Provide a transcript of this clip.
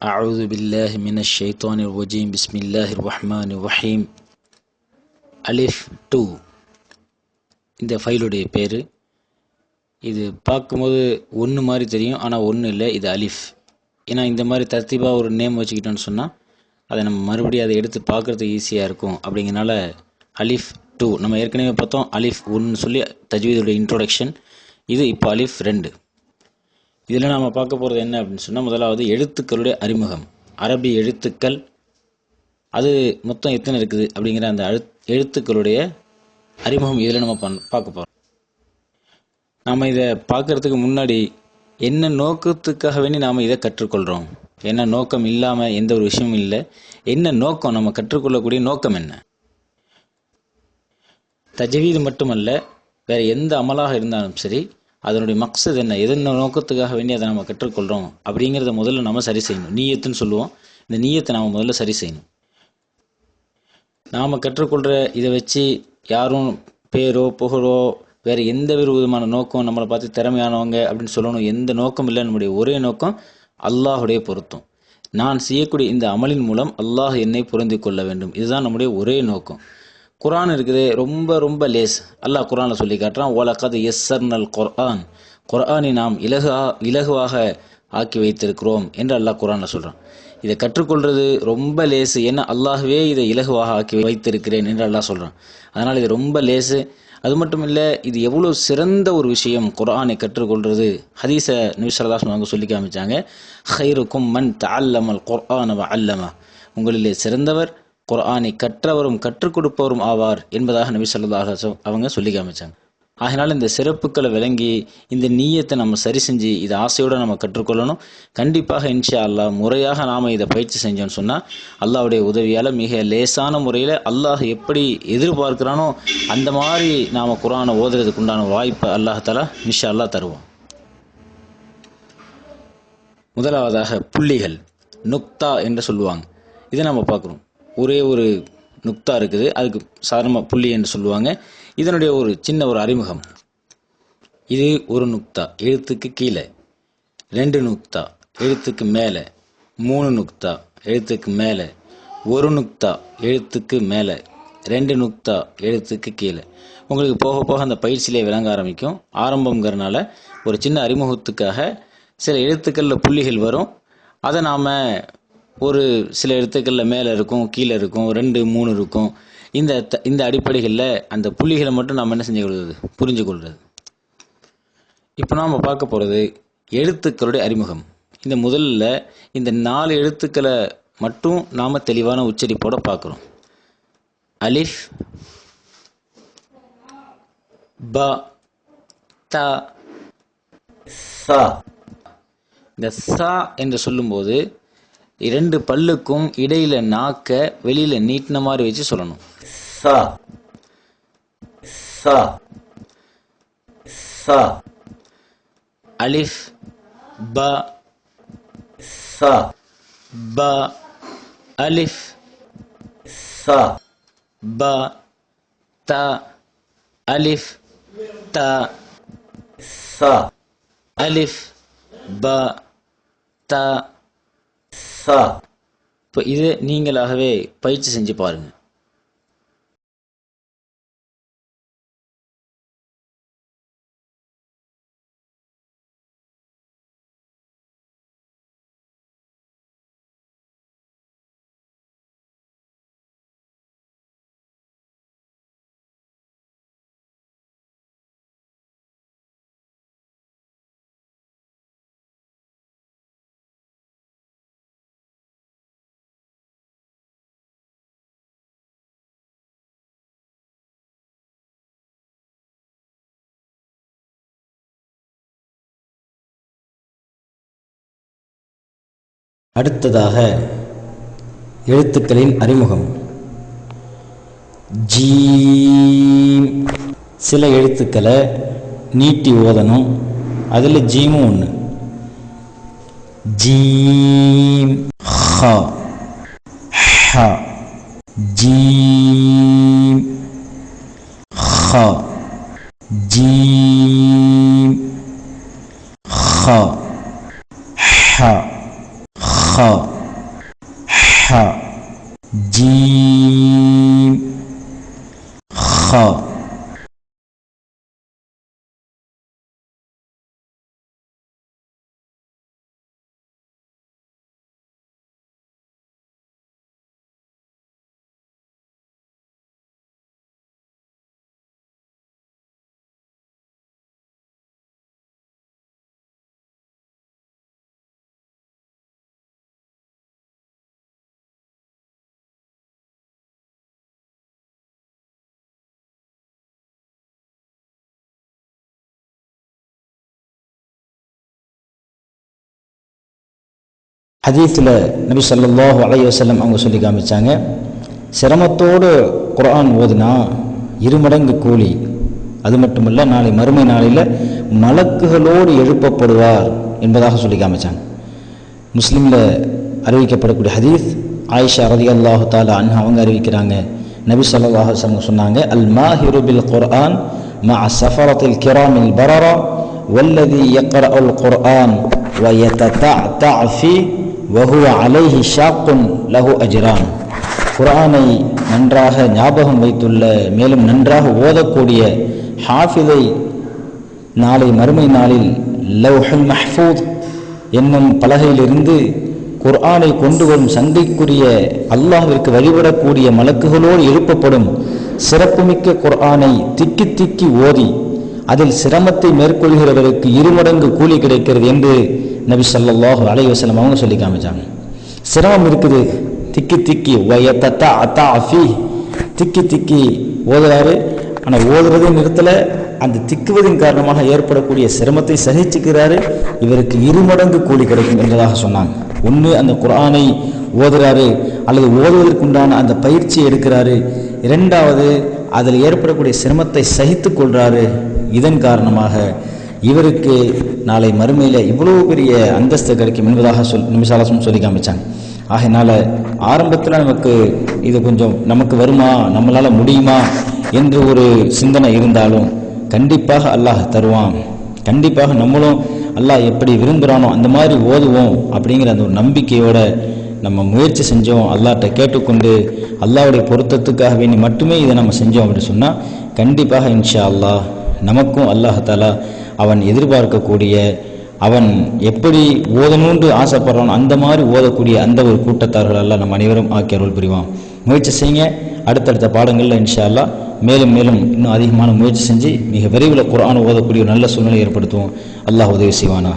أعوذ بالله من الشيطان الرجيم بسم الله الرحمن الرحيم அலிஃப் டூ இந்த ஃபைலுடைய பேர் இது பார்க்கும்போது ஒன்று மாதிரி தெரியும் ஆனால் ஒன்றும் இல்லை இது அலிஃப் ஏன்னா இந்த மாதிரி தர்த்தீபாக ஒரு நேம் வச்சுக்கிட்டோன்னு சொன்னால் அதை நம்ம மறுபடியும் அதை எடுத்து பார்க்குறதுக்கு ஈஸியாக இருக்கும் அப்படிங்கிறனால அலிஃப் டூ நம்ம ஏற்கனவே பார்த்தோம் அலிஃப் ஒன்று சொல்லி தஜ்வீதோட இன்ட்ரோடக்ஷன் இது இப்போ அலிஃப் ரெண்டு இதில் நாம் பார்க்க போகிறது என்ன அப்படின்னு சொன்னால் முதலாவது எழுத்துக்களுடைய அறிமுகம். அரபி எழுத்துக்கள் அது மொத்தம் எத்தனை இருக்குது அப்படிங்கிற அந்த அழு எழுத்துக்களுடைய அறிமுகம் இதில் நம்ம பண் பார்க்க போகிறோம் நாம் இதை பார்க்குறதுக்கு முன்னாடி என்ன நோக்கத்துக்காக வேண்டி நாம் இதை கற்றுக்கொள்கிறோம் என்ன நோக்கம் இல்லாமல் எந்த ஒரு விஷயமும் இல்லை. என்ன நோக்கம்? நம்ம கற்றுக்கொள்ளக்கூடிய நோக்கம் என்ன? தஜவீது மட்டுமல்ல வேறு எந்த அமலாக இருந்தாலும் சரி அதனுடைய மக்சது என்ன? எதன நோக்கத்துக்காக வேண்டி அதை நம்ம கற்றுக்கொள்கிறோம் அப்படிங்கிறத முதல்ல நம்ம சரி செய்யணும். நீயத்துன்னு சொல்லுவோம். இந்த நீயத்தை நாம் முதல்ல சரி செய்யணும். நாம் கற்றுக்கொள்கிற இதை வச்சு யாரும் பேரோ புகழோ வேறு எந்த ஒரு விதமான நோக்கம் நம்மளை பார்த்து திறமையானவங்க அப்படின்னு சொல்லணும். எந்த நோக்கம் இல்லை. நம்முடைய ஒரே நோக்கம் அல்லாஹுடைய பொருத்தம். நான் செய்யக்கூடிய இந்த அமலின் மூலம் அல்லாஹ் என்னை புரிந்து கொள்ள வேண்டும். இதுதான் நம்முடைய ஒரே நோக்கம். குரான் இருக்குது ரொம்ப ரொம்ப லேஸ். அல்லாஹ் குரானில் சொல்லி காட்டுறான் ஓலக்கது எஸ்ஸர்னல் குர்ஆன். குர்ஆனை நாம் இலகுவா இலகுவாக ஆக்கி வைத்திருக்கிறோம் என்று அல்லாஹ் குரானில் சொல்கிறான் இதை கற்றுக்கொள்வது ரொம்ப லேசு. ஏன்னா அல்லாஹ்வே இதை இலகுவாக ஆக்கி வைத்திருக்கிறேன் என்று அல்லாஹ் சொல்கிறான் அதனால் இது ரொம்ப லேசு. அது மட்டும் இல்லை இது எவ்வளோ சிறந்த ஒரு விஷயம் குரானை கற்றுக்கொள்வது ஹதீஸை நியூசரதாஸ் அவங்க சொல்லி காமிச்சாங்க ஹைருக்கும் மன் தல்லமல் குர்ஆன அல்லமா உங்களிலே சிறந்தவர் குரானை கற்றவரும் கற்றுக் கொடுப்பவரும் ஆவார் என்பதாக நபி சொல்லதாக அவங்க சொல்லி காமிச்சாங்க. ஆகினால் இந்த சிறப்புக்களை விளங்கி இந்த நீயத்தை நம்ம சரி செஞ்சு இதை ஆசையோடு நம்ம கற்றுக்கொள்ளணும். கண்டிப்பாக இன்ஷா அல்லாஹ் முறையாக நாம் இதை பயிற்சி செஞ்சோம்னு சொன்னால் அல்லாஹ்வுடைய உதவியால் மிக லேசான முறையில் அல்லாஹ் எப்படி எதிர்பார்க்கிறானோ அந்த மாதிரி நாம் குரானை ஓதுறதுக்கு உண்டான வாய்ப்பை அல்லாஹால இன்ஷா அல்லாஹ் தருவோம் முதலாவதாக புள்ளிகள் நுக்தா என்று சொல்லுவாங்க. இதை நம்ம பார்க்குறோம். ஒரே ஒரு நுக்தா இருக்குது. அதுக்கு சாதாரணமாக புள்ளி என்று சொல்லுவாங்க. இதனுடைய ஒரு சின்ன ஒரு அறிமுகம். இது ஒரு நுக்தா. எழுத்துக்கு கீழே. ரெண்டு நுக்தா. எழுத்துக்கு மேலே. மூணு நுக்தா. எழுத்துக்கு மேலே. ஒரு நுக்தா. எழுத்துக்கு மேலே. ரெண்டு நுக்தா. எழுத்துக்கு கீழே. உங்களுக்கு போக போக அந்த பயிற்சியிலே விளங்க ஆரம்பிக்கும். ஆரம்பங்கிறனால ஒரு சின்ன அறிமுகத்துக்காக சில எழுத்துக்களில் புள்ளிகள் வரும். அதை நாம் ஒரு சில எழுத்துக்களில் மேலே இருக்கும் கீழே இருக்கும் ரெண்டு மூணு இருக்கும். இந்த த- இந்த அடிப்படைகளில் அந்த புள்ளிகளை மட்டும் நாம் என்ன செஞ்சு கொள்வது புரிஞ்சு கொள்வது இப்போ நாம் பார்க்க போகிறது எழுத்துக்களுடைய அறிமுகம். இந்த முதல்ல இந்த நாலு எழுத்துக்களை மட்டும் நாம் தெளிவான உச்சரிப்போடு பார்க்குறோம். அலிஃப் ப த ச. இந்த ச என்று சொல்லும்போது இரண்டு பல்லுக்கும் இடையில நாக்க வெளியில நீட்டின மாதிரி வச்சு சொல்லணும். சா. சா. சா. அலிஃப் ப. சா. ப. அலிஃப் சா. ப. த. அலிஃப் த. சா. அலிஃப் ப. த. சா இப்போ இது நீங்களாகவே பயிற்சி செஞ்சு பாருங்கள் அடுத்ததாக எழுத்துக்களின் அறிமுகம். ஜீம். சில எழுத்துக்களை நீட்டி ஓதணும். அதில் ஜீமும் ஒன்று ஜீம். ஹ. ஹ. ஜீம். ஹா ஹ. جیم خ ஹதீத்தில் நபி ஸல்லல்லாஹு அலைஹி வஸல்லம் அவங்க சொல்லி காமிச்சாங்க சிரமத்தோடு குர்ஆன் ஓதுனா இருமடங்கு கூலி அது மட்டுமல்ல நாளை மறுமை நாளில் மலக்குகளோடு எழுப்பப்படுவார் என்பதாக சொல்லி காமிச்சாங்க முஸ்லீமில் அறிவிக்கப்படக்கூடிய ஹதீஸ் ஆயிஷா ரதியல்லாஹு தாலா அன்ஹா அவங்க அறிவிக்கிறாங்க நபி ஸல்லல்லாஹு அலைஹி வஸல்லம் சொன்னாங்க அல் மாஹிரு பில் குர்ஆன் مع سفرة الكرام البررة والذي يقرأ القرآن ويتتعتع فيه வகுவ அலைஹி ஷாக்குன் லஹு அஜிரான். குரானை நன்றாக ஞாபகம் வைத்துள்ள மேலும் நன்றாக ஓதக்கூடிய ஹாஃபிதை நாளை மறுமை நாளில் லவ்ஹுல் மஹ்பூத் என்னும் பலகையிலிருந்து குர்ஆனை கொண்டு வரும் சந்தைக்குரிய அல்லாஹிற்கு வழிபடக்கூடிய மலக்குகளோடு எழுப்பப்படும் சிறப்புமிக்க குர்ஆனை திக்கி திக்கி ஓதி அதில் சிரமத்தை மேற்கொள்கிறவர்களுக்கு இருமடங்கு கூலி கிடைக்கிறது என்று நபி ஸல்லல்லாஹு அலைஹி வஸல்லம் அவங்க சொல்லி காமிச்சாங்க. சிரமம் இருக்குது. திக்கி திக்கி வயத்தத்தா அத்தா அஃபி திக்கி திக்கி ஓதுறாரு. ஆனால் ஓதுறதே நிறுத்தலை. அந்த திக்குவதின் காரணமாக ஏற்படக்கூடிய சிரமத்தை சகிச்சுக்கிறாரு. இவருக்கு இருமடங்கு கூலி கிடைக்கும் என்றதாக சொன்னாங்க. ஒன்று அந்த குரானை ஓதுறாரு. அல்லது ஓதுவதற்குண்டான அந்த பயிற்சி எடுக்கிறாரு. இரண்டாவது அதில் ஏற்படக்கூடிய சிரமத்தை சகித்து கொள்கிறாரு இதன் காரணமாக இவருக்கு நாளை மறுமையில் இவ்வளோ பெரிய அந்தஸ்து கிடைக்கும் என்பதாக சொல் நிமிஷாலசம் சொல்லி காமிச்சாங்க. ஆகையினால ஆரம்பத்தில் நமக்கு இது கொஞ்சம் நமக்கு வருமா? நம்மளால் முடியுமா? என்று ஒரு சிந்தனை இருந்தாலும் கண்டிப்பாக அல்லாஹ் தருவான். கண்டிப்பாக நம்மளும் அல்லாஹ் எப்படி விரும்புகிறானோ அந்த மாதிரி ஓதுவோம் அப்படிங்கிற அந்த ஒரு நம்பிக்கையோட நம்ம முயற்சி செஞ்சோம். அல்லாஹ்ட்ட கேட்டுக்கொண்டு அல்லாவுடைய பொருத்தத்துக்காக வேண்டி மட்டுமே இதை நம்ம செஞ்சோம் அப்படின்னு சொன்னால் கண்டிப்பாக இன்ஷா அல்லாஹ் நமக்கும் அல்லாஹாலா அவன் எதிர்பார்க்கக்கூடிய அவன் எப்படி ஓதணும்னு ஆசைப்படுறானோ அந்த மாதிரி ஓதக்கூடிய அந்த ஒரு கூட்டத்தார்கள் எல்லாம் நம்ம அனைவரும் ஆக்கி அருள் புரிவான். முயற்சி செய்யுங்க. அடுத்தடுத்த பாடங்களில் இன்ஷா அல்லா மேலும் மேலும் இன்னும் அதிகமான முயற்சி செஞ்சு மிக விரைவில் குர்ஆன் ஓதக்கூடிய ஒரு நல்ல சூழ்நிலை ஏற்படுத்துவோம். அல்லாஹ் உதவி செய்வானாக.